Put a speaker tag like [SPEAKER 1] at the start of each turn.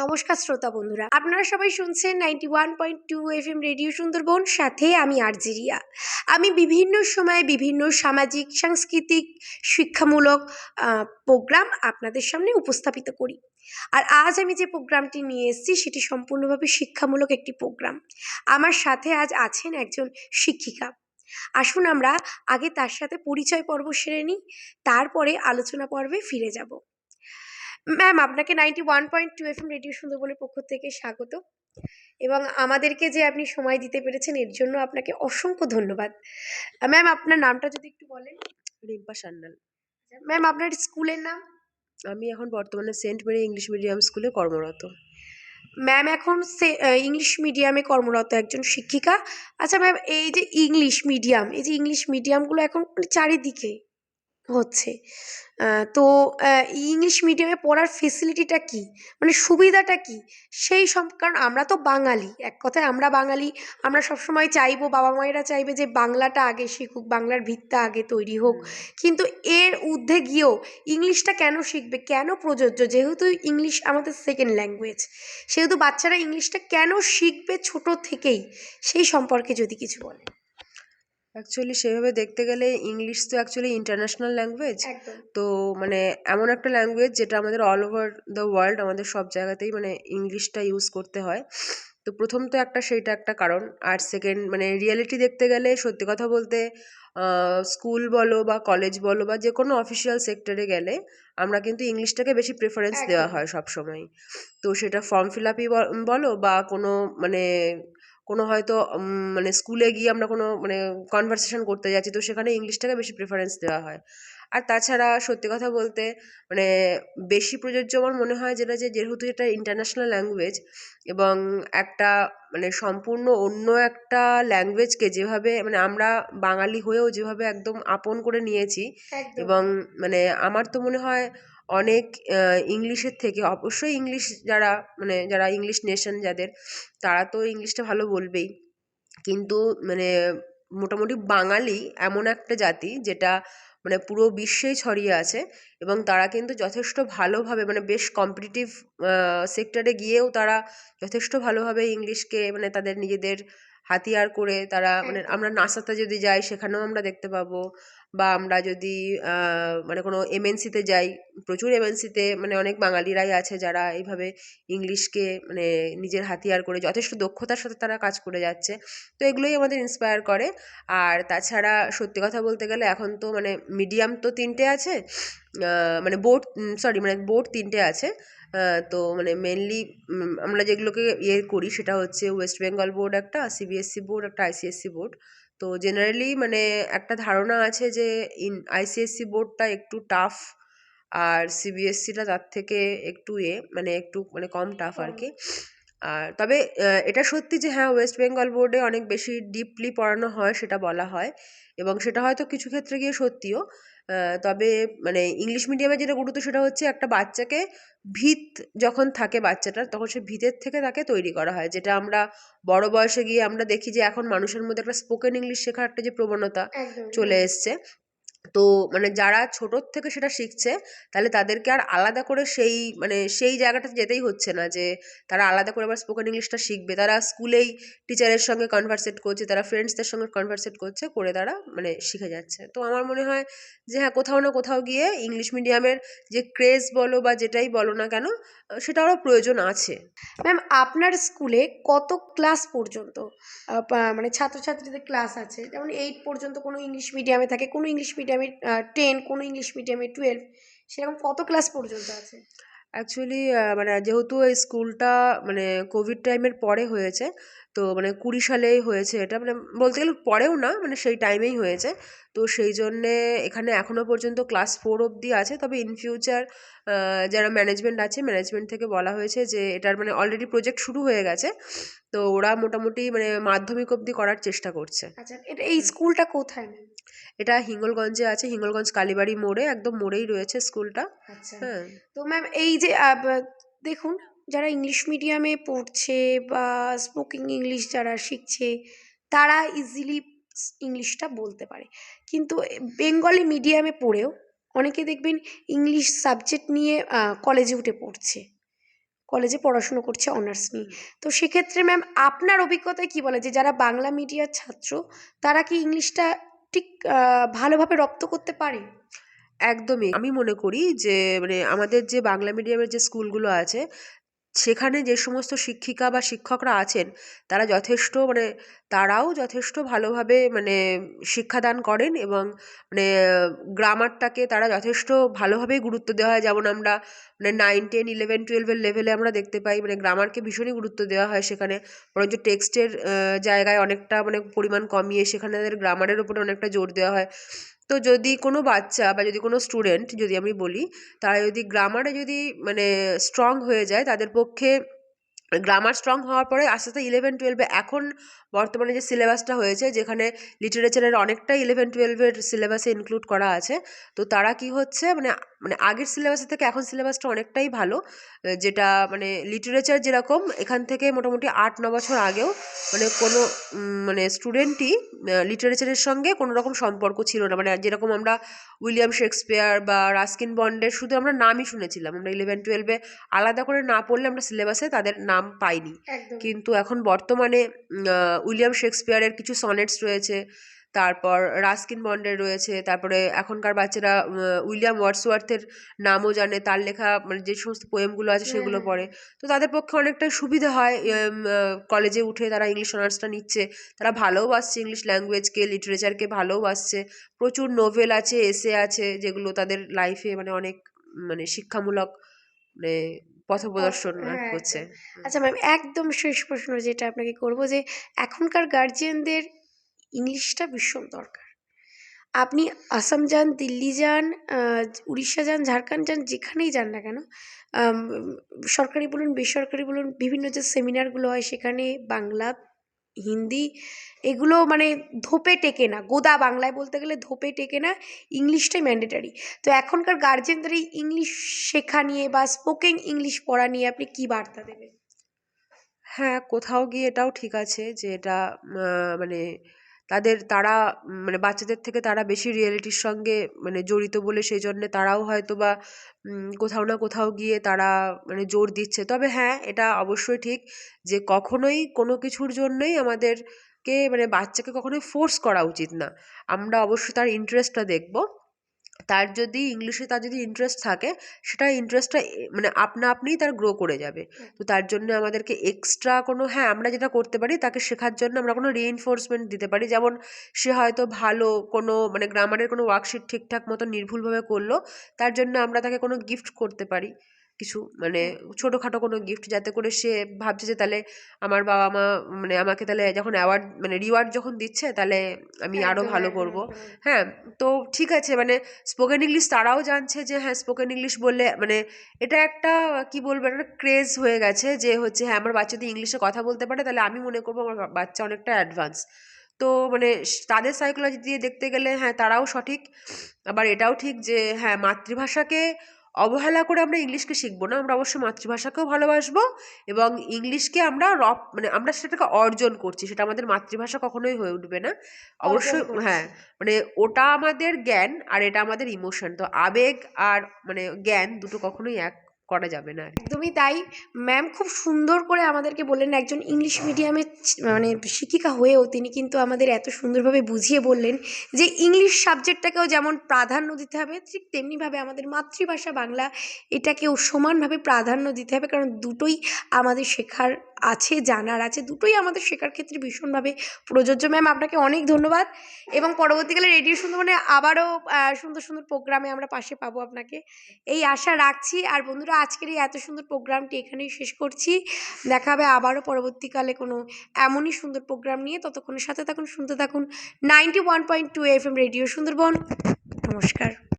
[SPEAKER 1] নমস্কার শ্রোতা বন্ধুরা। আপনারা সবাই শুনছেন ninety one point two F M radio Sundarban, সাথে আমি আরজেরিয়া আমি বিভিন্ন সময়ে বিভিন্ন সামাজিক, সাংস্কৃতিক, শিক্ষামূলক প্রোগ্রাম আপনাদের সামনে উপস্থাপিত করি। আর আজ আমি যে প্রোগ্রামটি নিয়ে এসেছি, সেটি সম্পূর্ণভাবে শিক্ষামূলক একটি প্রোগ্রাম আমার সাথে আজ আছেন একজন শিক্ষিকা। আসুন আমরা আগে তার সাথে পরিচয় পর্ব সেরে নিই, তারপরে আলোচনা পর্বে ফিরে যাব। ম্যাম আপনাকে ninety one point two F M radio সুন্দরবনের পক্ষ থেকে স্বাগত। এবং আমাদেরকে যে আপনি সময় দিতে পেরেছেন এর জন্য আপনাকে অসংখ্য ধন্যবাদ। ম্যাম আপনার নামটা যদি একটু বলেন।
[SPEAKER 2] রিম্পা সান্যাল।
[SPEAKER 1] ম্যাম আপনার স্কুলের নাম?
[SPEAKER 2] আমি এখন বর্তমানে সেন্ট মেরি ইংলিশ মিডিয়াম স্কুলে কর্মরত।
[SPEAKER 1] ম্যাম এখন সে ইংলিশ মিডিয়ামে কর্মরত একজন শিক্ষিকা। আচ্ছা ম্যাম এই যে ইংলিশ মিডিয়াম এই যে ইংলিশ মিডিয়ামগুলো এখন মানে চারিদিকে হচ্ছে। তো ইংলিশ মিডিয়ামে পড়ার ফেসিলিটিটা কি? মানে সুবিধাটা কি? সেই সব কারণ আমরা তো বাঙালি, এক কথায় আমরা বাঙালি, আমরা সবসময় চাইব, বাবা মায়েরা চাইবে যে বাংলাটা আগে শিখুক, বাংলার ভিতটা আগে তৈরি হোক। কিন্তু এর ঊর্ধ্বে গিয়েও ইংলিশটা কেন শিখবে? কেন প্রযোজ্য? যেহেতু ইংলিশ আমাদের সেকেন্ড ল্যাঙ্গুয়েজ সেহেতু বাচ্চারা ইংলিশটা কেন শিখবে ছোট থেকেই? সেই সম্পর্কে যদি কিছু বলে
[SPEAKER 2] অ্যাকচুয়ালি সেভাবে দেখতে গেলে ইংলিশ তো অ্যাকচুয়ালি ইন্টারন্যাশনাল ল্যাঙ্গুয়েজ তো মানে এমন একটা ল্যাঙ্গুয়েজ যেটা আমাদের অল ওভার দ্য ওয়ার্ল্ড আমাদের সব জায়গাতেই মানে ইংলিশটা ইউজ করতে হয়। তো প্রথম তো একটা সেইটা একটা কারণ। আর সেকেন্ড মানে রিয়েলিটি দেখতে গেলে সত্যি কথা বলতে স্কুল বলো বা কলেজ বলো বা যে কোনো অফিসিয়াল সেক্টরে গেলে আমরা কিন্তু ইংলিশটাকে বেশি প্রেফারেন্স দেওয়া হয় সব সময় তো সেটা ফর্ম ফিল আপই বলো বা কোনো মানে কোনো হয়তো মানে স্কুলে গিয়ে আমরা কোনো মানে কনভারসেশন করতে যাচ্ছি তো সেখানে ইংলিশটাকে বেশি প্রেফারেন্স দেওয়া হয়। আর তাছাড়া সত্যি কথা বলতে মানে বেশি প্রযোজ্য আমার মনে হয় যেটা যে যেহেতু এটা ইন্টারন্যাশনাল ল্যাঙ্গুয়েজ এবং একটা মানে সম্পূর্ণ অন্য একটা ল্যাঙ্গুয়েজকে যেভাবে মানে আমরা বাঙালি হয়েও যেভাবে একদম আপন করে নিয়েছি এবং মানে আমার তো মনে হয় অনেক ইংলিশের থেকে অবশ্যই ইংলিশ যারা মানে যারা ইংলিশ নেশন যাদের তারা তো ইংলিশটা ভালো বলবেই। কিন্তু মানে মোটামুটি বাঙালি এমন একটা জাতি যেটা মানে পুরো বিশ্বেই ছড়িয়ে আছে এবং তারা কিন্তু যথেষ্ট ভালোভাবে মানে বেশ কম্পিটিটিভ সেক্টরে গিয়েও তারা যথেষ্ট ভালোভাবে ইংলিশকে মানে তাদের নিজেদের হাতিয়ার করে তারা মানে আমরা নাসাতে যদি যাই সেখানেও আমরা দেখতে পাবো। বা আমরা যদি মানে কোনো এমএনসিতে যাই, প্রচুর এমএনসিতে মানে অনেক বাঙালিরাই আছে যারা এইভাবে ইংলিশকে মানে নিজের হাতিয়ার করে যথেষ্ট দক্ষতার সাথে তারা কাজ করে যাচ্ছে। তো এগুলোই আমাদের ইন্সপায়ার করে। আর তাছাড়া সত্যি কথা বলতে গেলে এখন তো মানে মিডিয়াম তো তিনটে আছে মানে বোর্ড সরি মানে বোর্ড তিনটে আছে। তো মানে মেনলি আমরা যেগুলোকে ইয়ে করি সেটা হচ্ছে ওয়েস্ট বেঙ্গল বোর্ড একটা সিবিএসসি বোর্ড একটা আইসিএসসি বোর্ড তো জেনারেলি মানে একটা ধারণা আছে যে ইন আইসিএসসি বোর্ডটা একটু টাফ আর সিবিএসসিটা তার থেকে একটু এ মানে একটু মানে কম টাফ আর কি আর তবে এটা সত্যি যে হ্যাঁ ওয়েস্ট বেঙ্গল বোর্ডে অনেক বেশি ডিপলি পড়ানো হয় সেটা বলা হয় এবং সেটা হয়তো কিছু ক্ষেত্রে গিয়ে সত্যিও। তবে মানে ইংলিশ মিডিয়ামে যেটা গুরুত্ব সেটা হচ্ছে একটা বাচ্চাকে ভিত যখন থাকে বাচ্চাটার তখন সে ভিতের থেকে তাকে তৈরি করা হয়। যেটা আমরা বড় বয়সে গিয়ে আমরা দেখি যে এখন মানুষের মধ্যে একটা স্পোকেন ইংলিশ শেখার একটা যে প্রবণতা চলে এসছে। তো মানে যারা ছোটোর থেকে সেটা শিখছে, তাহলে তাদেরকে আর আলাদা করে সেই মানে সেই জায়গাটাতে যেতেই হচ্ছে না যে তারা আলাদা করে আবার স্পোকেন ইংলিশটা শিখবে। তারা স্কুলেই টিচারের সঙ্গে কনভারসেট করছে, তারা ফ্রেন্ডসদের সঙ্গে কনভারসেট করছে, করে তারা মানে শিখে যাচ্ছে। তো আমার মনে হয় যে হ্যাঁ কোথাও না কোথাও গিয়ে ইংলিশ মিডিয়ামের যে ক্রেজ বলো বা যেটাই বলো না কেন সেটারও প্রয়োজন আছে।
[SPEAKER 1] ম্যাম আপনার স্কুলে কত ক্লাস পর্যন্ত মানে ছাত্রছাত্রীদের ক্লাস আছে? যেমন এইট পর্যন্ত কোনো ইংলিশ মিডিয়ামে থাকে, কোনো ইংলিশ মিডিয়ামে টেন কোনো ইংলিশ মিডিয়ামে টুয়েলভ সেরকম কত ক্লাস পর্যন্ত আছে?
[SPEAKER 2] অ্যাকচুয়ালি মানে যেহেতু এই স্কুলটা মানে কোভিড টাইমের পরে হয়েছে, তো মানে কুড়ি সালেই হয়েছে এটা মানে বলতে গেলে পরেও না মানে সেই টাইমেই হয়েছে। তো সেই জন্যে এখানে এখনও পর্যন্ত ক্লাস ফোর অবধি আছে, তবে ইন ফিউচার যারা ম্যানেজমেন্ট আছে ম্যানেজমেন্ট থেকে বলা হয়েছে যে এটার মানে অলরেডি প্রজেক্ট শুরু হয়ে গেছে, তো ওরা মোটামুটি মানে মাধ্যমিক অবধি করার চেষ্টা করছে।
[SPEAKER 1] আচ্ছা এটা এই স্কুলটা কোথায়?
[SPEAKER 2] এটা হিঙ্গলগঞ্জে আছে হিঙ্গলগঞ্জ কালীবাড়ি মোড়ে একদম মোড়েই রয়েছে স্কুলটা।
[SPEAKER 1] আচ্ছা।
[SPEAKER 2] হ্যাঁ।
[SPEAKER 1] তো ম্যাম এই যে দেখুন যারা ইংলিশ মিডিয়ামে পড়ছে বা স্পোকিং ইংলিশ যারা শিখছে তারা ইজিলি ইংলিশটা বলতে পারে। কিন্তু বেঙ্গলি মিডিয়ামে পড়েও অনেকে দেখবেন ইংলিশ সাবজেক্ট নিয়ে কলেজে উঠে পড়ছে। কলেজে পড়াশুনো করছে অনার্স নিয়ে। তো সেক্ষেত্রে ম্যাম আপনার অভিজ্ঞতায় কি বলে যে যারা বাংলা মিডিয়ার ছাত্র তারা কি ইংলিশটা ঠিক ভালোভাবে রপ্ত করতে পারে?
[SPEAKER 2] একদমই। আমি মনে করি যে মানে আমাদের যে বাংলা মিডিয়ামের যে স্কুলগুলো আছে সেখানে যে সমস্ত শিক্ষিকা বা শিক্ষকরা আছেন, তারা যথেষ্ট মানে তারাও যথেষ্ট ভালোভাবে মানে শিক্ষাদান করেন এবং মানে গ্রামারটাকে তারা যথেষ্ট ভালোভাবেই গুরুত্ব দেওয়া হয়। যেমন আমরা মানে নাইন টেন ইলেভেন টুয়েলভের লেভেলে আমরা দেখতে পাই মানে গ্রামারকে ভীষণই গুরুত্ব দেওয়া হয় সেখানে। বরঞ্চ টেক্সটের জায়গায় অনেকটা মানে পরিমাণ কমিয়ে সেখানে তাদের গ্রামারের উপরে অনেকটা জোর দেওয়া হয়। তো যদি কোনো বাচ্চা বা যদি কোনো স্টুডেন্ট যদি আমি বলি, তারা যদি গ্রামারে যদি মানে স্ট্রং হয়ে যায়, তাদের পক্ষে গ্রামার স্ট্রং হওয়ার পরে আস্তে আস্তে ইলেভেন টুয়েলভে এখন বর্তমানে যে সিলেবাসটা হয়েছে, যেখানে লিটারেচারের অনেকটা ইলেভেন টুয়েলভের সিলেবাসে ইনক্লুড করা আছে, তো তারা কি হচ্ছে মানে মানে আগের সিলেবাসের থেকে এখন সিলেবাসটা অনেকটাই ভালো যেটা মানে লিটারেচার যেরকম, এখান থেকে মোটামুটি আট, ন বছর আগেও মানে কোনো মানে স্টুডেন্টই লিটারেচারের সঙ্গে কোনো রকম সম্পর্ক ছিল না মানে যেরকম আমরা উইলিয়াম শেক্সপিয়ার বা রাস্কিন বন্ডের শুধু আমরা নামই শুনেছিলাম, আমরা ইলেভেন টুয়েলভে আলাদা করে না পড়লে আমরা সিলেবাসে তাদের নাম পাইনি। কিন্তু এখন বর্তমানে উইলিয়াম শেক্সপিয়ারের কিছু সনেটস রয়েছে তারপর রাস্কিন বন্ডের রয়েছে তারপরে এখনকার বাচ্চারা উইলিয়াম ওয়ার্ডসওয়ার্থের নামও জানে তার লেখা মানে যে সমস্ত পোয়েমগুলো আছে সেগুলো
[SPEAKER 1] হ্যাঁ।
[SPEAKER 2] পড়ে। তো তাদের পক্ষে অনেকটাই সুবিধা হয় কলেজে উঠে তারা ইংলিশ অনার্সটা নিচ্ছে। তারা ভালোবাসছে ইংলিশ ল্যাঙ্গুয়েজকে লিটারেচারকে ভালোবাসছে প্রচুর নোভেল আছে এসে আছে যেগুলো তাদের লাইফে মানে অনেক মানে শিক্ষামূলক মানে পথপ্রদর্শন আর
[SPEAKER 1] হ্যাঁ,
[SPEAKER 2] করছে।
[SPEAKER 1] আচ্ছা ম্যাম একদম শেষ প্রশ্ন যেটা আপনাকে করব যে এখনকার গার্জিয়ানদের ইংলিশটা ভীষণ দরকার। আপনি আসাম যান দিল্লি যান উড়িষ্যা যান ঝাড়খণ্ড যান যেখানেই যান না কেন সরকারি বলুন বেসরকারি বলুন বিভিন্ন যে সেমিনারগুলো হয় সেখানে বাংলা হিন্দি, এগুলো মানে ধোপে টেকে না। গোদা বাংলায় বলতে গেলে ধোপে টেকে না, ইংলিশটাই ম্যান্ডেটারি তো এখনকার গার্জেনদের এই ইংলিশ শেখা নিয়ে বা স্পোকেন ইংলিশ পড়া নিয়ে আপনি কি বার্তা দেবেন?
[SPEAKER 2] হ্যাঁ কোথাও গিয়ে এটাও ঠিক আছে যে এটা মানে তাদের তারা মানে বাচ্চাদের থেকে তারা বেশি রিয়েলিটির সঙ্গে মানে জড়িত বলে সেই জন্যে তারাও হয়তো বা কোথাও না কোথাও গিয়ে তারা মানে জোর দিচ্ছে। তবে হ্যাঁ এটা অবশ্যই ঠিক যে কখনোই কোনো কিছুর জন্যই আমাদেরকে মানে বাচ্চাকে কখনোই ফোর্স করা উচিত না। আমরা অবশ্যই তার ইন্টারেস্টটা দেখব। তার যদি ইংলিশে তার যদি ইন্টারেস্ট থাকে সেটা ইন্টারেস্টটা মানে আপনা আপনিই তার গ্রো করে যাবে। তো তার জন্য আমাদেরকে এক্সট্রা কোনো হ্যাঁ আমরা যেটা করতে পারি তাকে শেখার জন্য আমরা কোনো রিএনফোর্সমেন্ট দিতে পারি। যেমন সে হয়তো ভালো কোনো মানে গ্রামারের কোনো ওয়ার্কশিট ঠিকঠাক মতো নির্ভুলভাবে করল তার জন্য আমরা তাকে কোনো গিফট করতে পারি। কিছু মানে ছোটোখাটো কোনো গিফট যাতে করে সে ভাবছে যে তাহলে আমার বাবা মা মানে আমাকে তাহলে যখন অ্যাওয়ার্ড মানে রিওয়ার্ড যখন দিচ্ছে তাহলে আমি আরও ভালো করব। হ্যাঁ তো ঠিক আছে মানে স্পোকেন ইংলিশ তারাও জানছে যে হ্যাঁ স্পোকেন ইংলিশ বললে মানে এটা একটা কি বলব একটা ক্রেজ হয়ে গেছে যে হচ্ছে হ্যাঁ আমার বাচ্চা যদি ইংলিশে কথা বলতে পারে তাহলে আমি মনে করব আমার বাচ্চা অনেকটা অ্যাডভান্স তো মানে তাদের সাইকোলজি দিয়ে দেখতে গেলে হ্যাঁ তারাও সঠিক। আবার এটাও ঠিক যে হ্যাঁ মাতৃভাষাকে অবহেলা করে আমরা ইংলিশকে শিখব না আমরা অবশ্যই মাতৃভাষাকেও ভালোবাসবো এবং ইংলিশকে আমরা রপ মানে আমরা সেটাকে অর্জন করছি সেটা আমাদের মাতৃভাষা কখনোই হয়ে উঠবে না। অবশ্যই হ্যাঁ মানে ওটা আমাদের জ্ঞান আর এটা আমাদের ইমোশন তো আবেগ আর মানে জ্ঞান দুটো কখনোই এক। করা যাবে না
[SPEAKER 1] একদমই তাই। ম্যাম খুব সুন্দর করে আমাদেরকে বললেন, একজন ইংলিশ মিডিয়ামের মানে শিক্ষিকা হয়েও তিনি কিন্তু আমাদের এত সুন্দরভাবে বুঝিয়ে বললেন যে ইংলিশ সাবজেক্টটাকেও যেমন প্রাধান্য দিতে হবে, ঠিক তেমনিভাবে আমাদের মাতৃভাষা বাংলা এটাকেও সমানভাবে প্রাধান্য দিতে হবে, কারণ দুটোই আমাদের শেখার আছে, জানার আছে, দুটোই আমাদের শেখার ক্ষেত্রে ভীষণভাবে প্রযোজ্য। ম্যাম আপনাকে অনেক ধন্যবাদ এবং পরবর্তীকালে রেডিও সুন্দরবনে আবারও সুন্দর সুন্দর প্রোগ্রামে আমরা পাশে পাবো আপনাকে। এই আশা রাখছি। আর বন্ধুরা, আজকের এই এত সুন্দর প্রোগ্রামটি এখানেই শেষ করছি। দেখা হবে আবারও পরবর্তীকালে কোনো এমনই সুন্দর প্রোগ্রাম নিয়ে। ততক্ষণের সাথে থাকুন, শুনতে থাকুন। Ninety one point two F M radio Sundarban নমস্কার।